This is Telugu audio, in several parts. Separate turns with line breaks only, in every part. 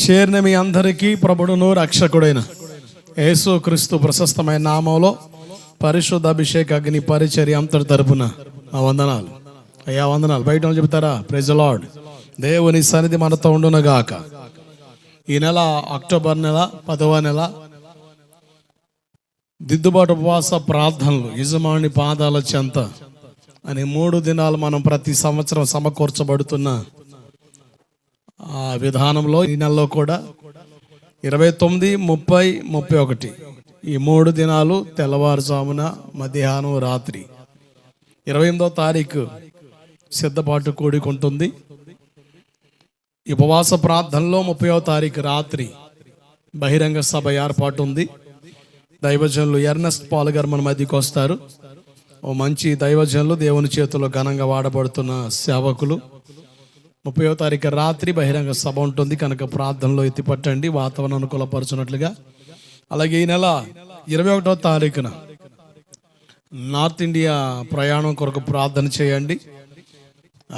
చేరిన మీ అందరికీ ప్రభుడును రక్షకుడైన యేసు క్రీస్తు ప్రశస్తమైన నామంలో పరిశుద్ధ అభిషేక అగ్ని పరిచర్య అంతటి తరపున ఆ వందనాలు. అయ్యా వందనాలు. బయట చెబుతారా? ప్రైజ్ లార్డ్ దేవుని సన్నిధి మనతో ఉండునగాక. ఈ నెల అక్టోబర్ నెల పదవ నెల దిద్దుబాటు ఉపవాస ప్రార్థనలు యజమాని పాదాల చెంత అని మూడు దినాలు మనం ప్రతి సంవత్సరం సమకూర్చబడుతున్న ఆ విధానంలో ఈ నెలలో కూడా ఇరవై తొమ్మిది ముప్పై ముప్పై ఒకటి. ఈ మూడు దినాలు తెల్లవారుజామున మధ్యాహ్నం రాత్రి. ఇరవై ఎనిమిదో తారీఖు సిద్ధపాటు కూడుకుంటుంది. ఉపవాస ప్రార్థనలో ముప్పైవ తారీఖు రాత్రి బహిరంగ సభ ఏర్పాటు ఉంది దైవజనులు ఎర్నెస్ట్ పాల్గర్ మన మధ్యకి వస్తారు. ఓ మంచి దైవజనులు దేవుని చేతిలో ఘనంగా వాడబడుతున్న సేవకులు. ముప్పయో తారీఖు రాత్రి బహిరంగ సభ ఉంటుంది. కనుక ప్రార్థనలో ఎత్తి పట్టండి వాతావరణం అనుకూలపరచున్నట్లుగా. అలాగే ఈ నెల ఇరవై ఒకటో తారీఖున నార్త్ ఇండియా ప్రయాణం కొరకు ప్రార్థన చేయండి.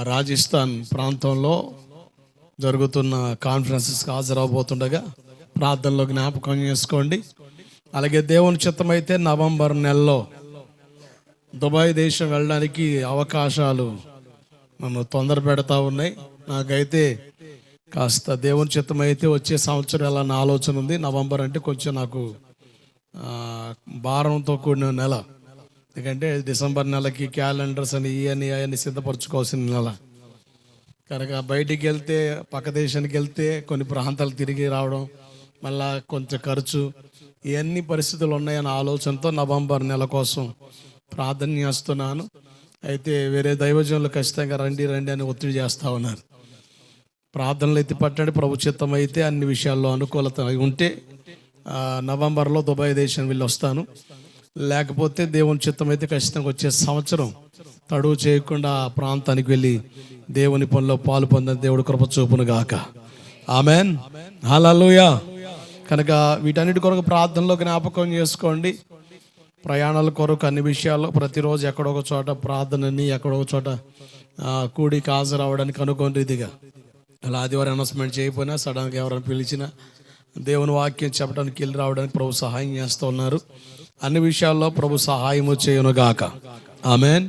రాజస్థాన్ ప్రాంతంలో జరుగుతున్న కాన్ఫరెన్సెస్కి హాజరవబోతుండగా ప్రార్థనలో జ్ఞాపకం చేసుకోండి. అలాగే దేవుని చిత్తమైతే నవంబర్ నెలలో దుబాయ్ దేశం వెళ్ళడానికి అవకాశాలు నన్ను తొందర పెడతా ఉన్నాయి. నాకైతే కాస్త దేవుని చిత్తమైతే వచ్చే సంవత్సరం ఎలా నా ఆలోచన ఉంది. నవంబర్ అంటే కొంచెం నాకు భారంతో కూడిన నెల. ఎందుకంటే డిసెంబర్ నెలకి క్యాలెండర్స్ అని ఇవన్నీ అవన్నీ సిద్ధపరచుకోవాల్సిన నెల. కనుక బయటికి వెళ్తే పక్క దేశానికి వెళ్తే కొన్ని ప్రాంతాలు తిరిగి రావడం మళ్ళా కొంచెం ఖర్చు ఇవన్నీ పరిస్థితులు ఉన్నాయన్న ఆలోచనతో నవంబర్ నెల కోసం ప్రార్థన చేస్తున్నాను. అయితే వేరే దైవజనులు ఖచ్చితంగా రండి రండి అని ఒత్తిడి చేస్తూ ఉన్నారు. ప్రార్థనలు ఎత్తి పట్టండి ప్రభు చిత్తం అయితే అన్ని విషయాల్లో అనుకూలత ఉంటే నవంబర్లో దుబాయ్ దేశం వెళ్ళి వస్తాను. లేకపోతే దేవుని చిత్తం అయితే ఖచ్చితంగా వచ్చే సంవత్సరం తడువు చేయకుండా ఆ ప్రాంతానికి వెళ్ళి దేవుని పనిలో పాలు పొందిన దేవుడు కృప చూపును గాక. ఆమెన్. హల్లెలూయా. కనుక వీటన్నిటి కొరకు ప్రార్థనలో జ్ఞాపకం చేసుకోండి. ప్రయాణాల కొరకు అన్ని విషయాల్లో ప్రతిరోజు ఎక్కడొక చోట ప్రార్థనని ఎక్కడో ఒక చోట కూడి హాజరు అవ్వడానికి అనుకోని రీతిగా. అలా ఆదివారం అనౌన్స్మెంట్ చేయకపోయినా సడన్గా ఎవరైనా పిలిచినా దేవుని వాక్యం చెప్పడానికి వెళ్ళి రావడానికి ప్రభు సహాయం చేస్తూ ఉన్నారు. అన్ని విషయాల్లో ప్రభు సహాయము చేయను గాక ఆమెన్.